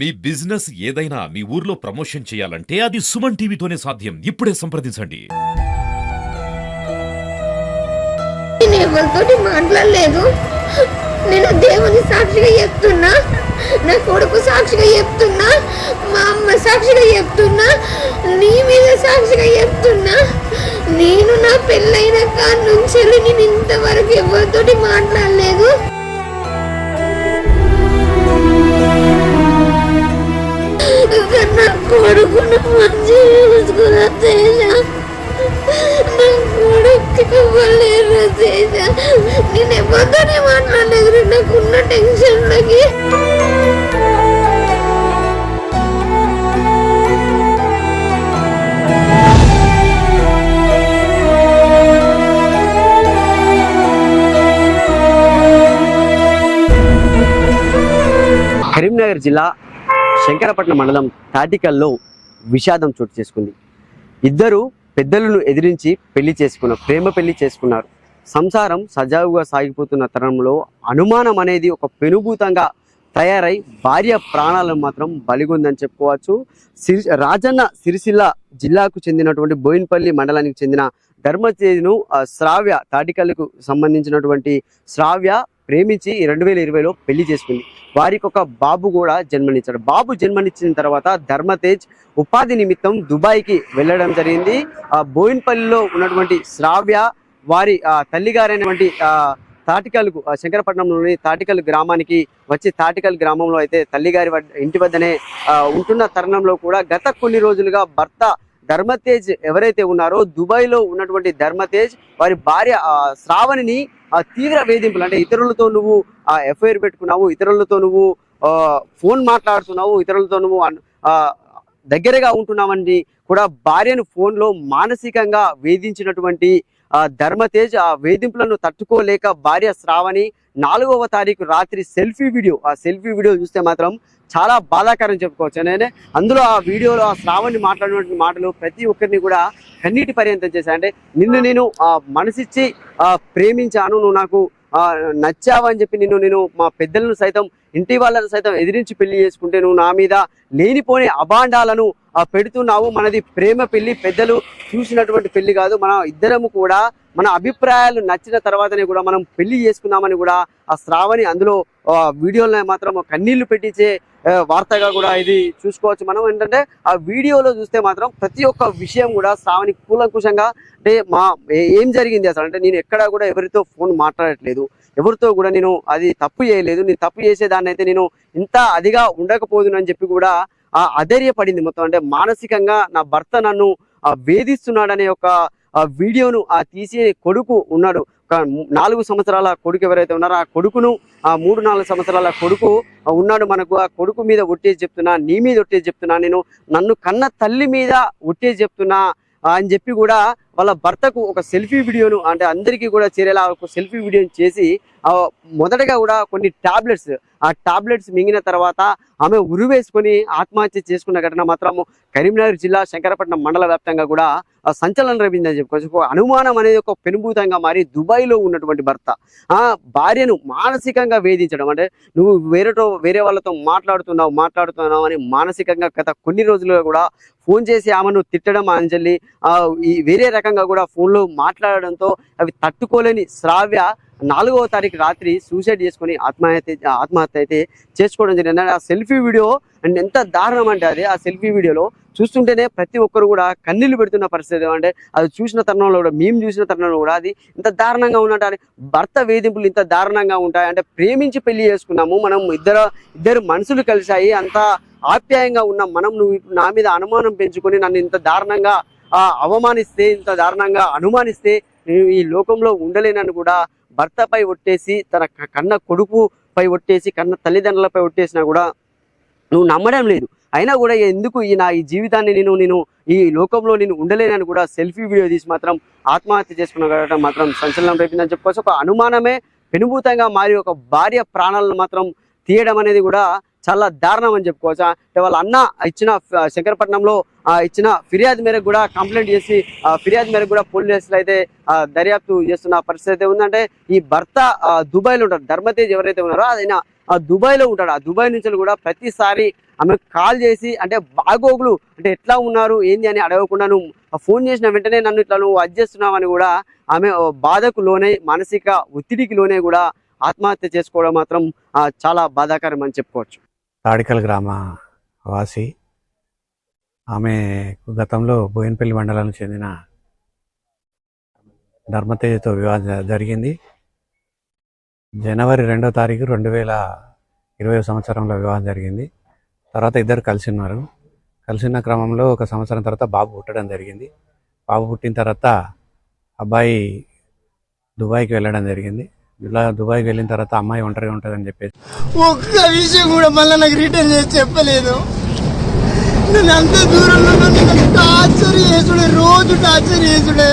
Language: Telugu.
మీ బిజినెస్ ఏదైనా మీ ఊర్లో ప్రమోషన్ చేయాలంటే అది సుమన్ టీవీతోనే సాధ్యం. ఇప్పుడే సంప్రదించండి. నేను ఎవరితోటి మాట్లాడలేదు. నేను దేవుని సాక్షిగా చెప్తున్నా. నా కొడుకు సాక్షిగా చెప్తున్నా. మా అమ్మ సాక్షిగా చెప్తున్నా. నీ మీద సాక్షిగా చెప్తున్నా. నేను నా పెళ్ళైన కాడ నుంచి నేను ఇంతవరకు ఎవరితోటి నాకున్న టెన్షన్లకి కరీంనగర్ జిల్లా శంకరపట్నం మండలం తాటికల్లో విషాదం చోటు చేసుకుంది. ఇద్దరు పెద్దలను ఎదిరించి పెళ్ళి చేసుకున్న ప్రేమ పెళ్ళి చేసుకున్నారు. సంసారం సజావుగా సాగిపోతున్న తరంలో అనుమానం అనేది ఒక పెనుభూతంగా తయారై భార్య ప్రాణాలను మాత్రం బలిగొందని చెప్పుకోవచ్చు. సిరి రాజన్న సిరిసిల్ల జిల్లాకు చెందినటువంటి బోయిన్పల్లి మండలానికి చెందిన ధర్మతేజ్ను ఆ, శ్రావ్య తాటికల్లుకు సంబంధించినటువంటి శ్రావ్య ప్రేమించి రెండు వేల ఇరవైలో పెళ్ళి చేసుకుంది. వారికి ఒక బాబు కూడా జన్మనిచ్చాడు. బాబు జన్మనిచ్చిన తర్వాత ధర్మతేజ్ ఉపాధి నిమిత్తం దుబాయ్కి వెళ్ళడం జరిగింది. ఆ బోయిన్పల్లిలో ఉన్నటువంటి శ్రావ్య వారి తల్లిగారైనటువంటి ఆ, తాటికల్కు శంకరపట్నంలోని తాటికల్ గ్రామానికి వచ్చి తాటికల్ గ్రామంలో అయితే తల్లిగారి ఇంటి వద్దనే ఉంటున్న తరుణంలో కూడా గత కొన్ని రోజులుగా భర్త ధర్మతేజ్ ఎవరైతే ఉన్నారో దుబాయ్లో ఉన్నటువంటి ధర్మతేజ్ వారి భార్య శ్రావణిని తీవ్ర వేధింపులు అంటే ఇతరులతో నువ్వు ఎఫ్ఐఆర్ పెట్టుకున్నావు ఇతరులతో నువ్వు ఫోన్ మాట్లాడుతున్నావు ఇతరులతో నువ్వు దగ్గరగా ఉంటున్నావని కూడా భార్యను ఫోన్లో మానసికంగా వేధించినటువంటి ధర్మతేజ్ ఆ వేధింపులను తట్టుకోలేక భార్య శ్రావణి నాలుగవ తారీఖు రాత్రి సెల్ఫీ వీడియో ఆ సెల్ఫీ వీడియో చూస్తే మాత్రం చాలా బాధాకరం చెప్పుకోవచ్చు. నేనే అందులో ఆ వీడియోలో ఆ శ్రావణి మాట్లాడినటువంటి మాటలు ప్రతి ఒక్కరిని కూడా కన్నీటి పర్యంతం చేశాను అంటే నిన్ను నేను ఆ మనసిచ్చి ప్రేమించాను నువ్వు నాకు నచ్చావని చెప్పి నిన్ను నేను మా పెద్దలను సైతం ఇంటి వాళ్ళను సైతం ఎదిరించి పెళ్ళి చేసుకుంటే నువ్వు నా మీద లేనిపోని అభాండాలను పెడుతున్నావు. మనది ప్రేమ పెళ్ళి పెద్దలు చూసినటువంటి పెళ్ళి కాదు. మన ఇద్దరము కూడా మన అభిప్రాయాలు నచ్చిన తర్వాతనే కూడా మనం పెళ్ళి చేసుకుందామని కూడా ఆ శ్రావణి అందులో ఆ, వీడియోలో మాత్రం కన్నీళ్ళు పెట్టించే వార్తగా కూడా ఇది చూసుకోవచ్చు మనం. ఏంటంటే ఆ వీడియోలో చూస్తే మాత్రం ప్రతి ఒక్క విషయం కూడా శ్రావణి కూలంకుషంగా అంటే మా ఏం జరిగింది అసలు? అంటే నేను ఎక్కడా కూడా ఎవరితో ఫోన్ మాట్లాడట్లేదు. ఎవరితో కూడా నేను అది తప్పు చేయలేదు. నేను తప్పు చేసేదాన్ని అయితే నేను ఇంత అదిగా ఉండకపోదునని చెప్పి కూడా ఆ అధైర్యపడింది మొత్తం. అంటే మానసికంగా నా భర్త నన్ను వేధిస్తున్నాడనే ఒక వీడియోను ఆ తీసే కొడుకు ఉన్నాడు. నాలుగు సంవత్సరాల కొడుకు ఎవరైతే ఉన్నారో ఆ కొడుకును ఆ మూడు నాలుగు సంవత్సరాల కొడుకు ఉన్నాడు మనకు ఆ కొడుకు మీద ఒట్టేసి చెప్తున్నా నీ మీద ఒట్టేసి చెప్తున్నా నేను నన్ను కన్న తల్లి మీద ఒట్టేసి చెప్తున్నా అని చెప్పి కూడా వాళ్ళ భర్తకు ఒక సెల్ఫీ వీడియోను అంటే అందరికీ కూడా చేరేలా ఒక సెల్ఫీ వీడియోని చేసి మొదటగా కూడా కొన్ని టాబ్లెట్స్ ఆ టాబ్లెట్స్ మింగిన తర్వాత ఆమె ఉరివేసుకొని ఆత్మహత్య చేసుకున్న ఘటన మాత్రం కరీంనగర్ జిల్లా శంకరపట్నం మండల వ్యాప్తంగా కూడా సంచలనం రపిందని చెప్పుకోవచ్చు అనుమానం అనేది ఒక పెనుభూతంగా మారి దుబాయ్లో ఉన్నటువంటి భర్త. ఆ భార్యను మానసికంగా వేధించడం అంటే నువ్వు వేరేటో వేరే వాళ్ళతో మాట్లాడుతున్నావు మాట్లాడుతున్నావు అని మానసికంగా గత కొన్ని రోజులుగా కూడా ఫోన్ చేసి ఆమెను తిట్టడం అంజలి ఆ, ఈ వేరే రకంగా కూడా ఫోన్లో మాట్లాడడంతో అవి తట్టుకోలేని శ్రావ్య నాలుగవ తారీఖు రాత్రి సూసైడ్ చేసుకొని ఆత్మహత్య ఆత్మహత్య అయితే చేసుకోవడం జరిగింది. ఆ సెల్ఫీ వీడియో అండ్ ఎంత దారుణం అంటే అది ఆ సెల్ఫీ వీడియోలో చూస్తుంటేనే ప్రతి ఒక్కరు కూడా కన్నీళ్ళు పెడుతున్న పరిస్థితి అంటే అది చూసిన తరుణంలో కూడా మేము చూసిన తరుణంలో కూడా అది ఇంత దారుణంగా ఉన్నట్టు భర్త వేధింపులు ఇంత దారుణంగా ఉంటాయి అంటే ప్రేమించి పెళ్ళి చేసుకున్నాము మనం ఇద్దరు ఇద్దరు మనుషులు కలిశాయి అంత ఆప్యాయంగా ఉన్నాం మనం నువ్వు నా మీద అనుమానం పెంచుకొని నన్ను ఇంత దారుణంగా అవమానిస్తే ఇంత దారుణంగా అనుమానిస్తే నేను ఈ లోకంలో ఉండలేనని కూడా భర్తపై ఒట్టేసి తన కన్న కొడుకుపై ఒట్టేసి కన్న తల్లిదండ్రులపై ఒట్టేసినా కూడా నువ్వు నమ్మడం లేదు. అయినా కూడా ఎందుకు ఈ నా ఈ జీవితాన్ని నేను నేను ఈ లోకంలో నేను ఉండలేనని కూడా సెల్ఫీ వీడియో తీసి మాత్రం ఆత్మహత్య చేసుకున్న మాత్రం సంచలనం రేపిందని చెప్పుకోవచ్చు ఒక అనుమానమే పెనుభూతంగా మారి ఒక భార్య ప్రాణాలను మాత్రం తీయడం అనేది కూడా చాలా దారుణం అని చెప్పుకోవచ్చు. అంటే వాళ్ళ అన్న ఇచ్చిన శంకరపట్నంలో ఇచ్చిన ఫిర్యాదు మేరకు కూడా కంప్లైంట్ చేసి ఫిర్యాదు మేరకు కూడా పోలీసులు అయితే దర్యాప్తు చేస్తున్న పరిస్థితి అయితే ఉందంటే ఈ భర్త దుబాయ్లో ఉంటారు ధర్మతేజ్ ఎవరైతే ఉన్నారో ఆయన ఆ దుబాయ్లో ఉంటాడు. ఆ దుబాయ్ నుంచి కూడా ప్రతిసారి ఆమె కాల్ చేసి అంటే బాగోగులు అంటే ఎట్లా ఉన్నారు ఏంది అని అడగకుండా నువ్వు ఫోన్ చేసిన వెంటనే నన్ను ఇట్లా నువ్వు అడ్జస్ట్ చేస్తున్నావని కూడా ఆమె బాధకు లోనే మానసిక ఒత్తిడికి లోనే కూడా ఆత్మహత్య చేసుకోవడం మాత్రం చాలా బాధాకరం అని చెప్పుకోవచ్చు. తాడికల్ గ్రామ వాసి ఆమె గతంలో బోయినపల్లి మండలానికి చెందిన ధర్మతేజతో వివాహం జ- జరిగింది. జనవరి రెండో తారీఖు రెండు వేల ఇరవై సంవత్సరంలో వివాహం జరిగింది. తర్వాత ఇద్దరు కలిసి ఉన్నారు. కలిసిన క్రమంలో ఒక సంవత్సరం తర్వాత బాబు పుట్టడం జరిగింది. బాబు పుట్టిన తర్వాత అబ్బాయి దుబాయ్కి వెళ్ళడం జరిగింది. ఇలా దుబాయ్కి వెళ్ళిన తర్వాత అమ్మాయి ఒంటరిగా ఉంటుందని చెప్పేసి. ఒక్క విషయం కూడా మళ్ళీ నాకు రిటర్న్ చేసి చెప్పలేదు. నేను అంత దూరంలో టార్చర్ చేసుడే రోజు టార్చర్ చేసుడే.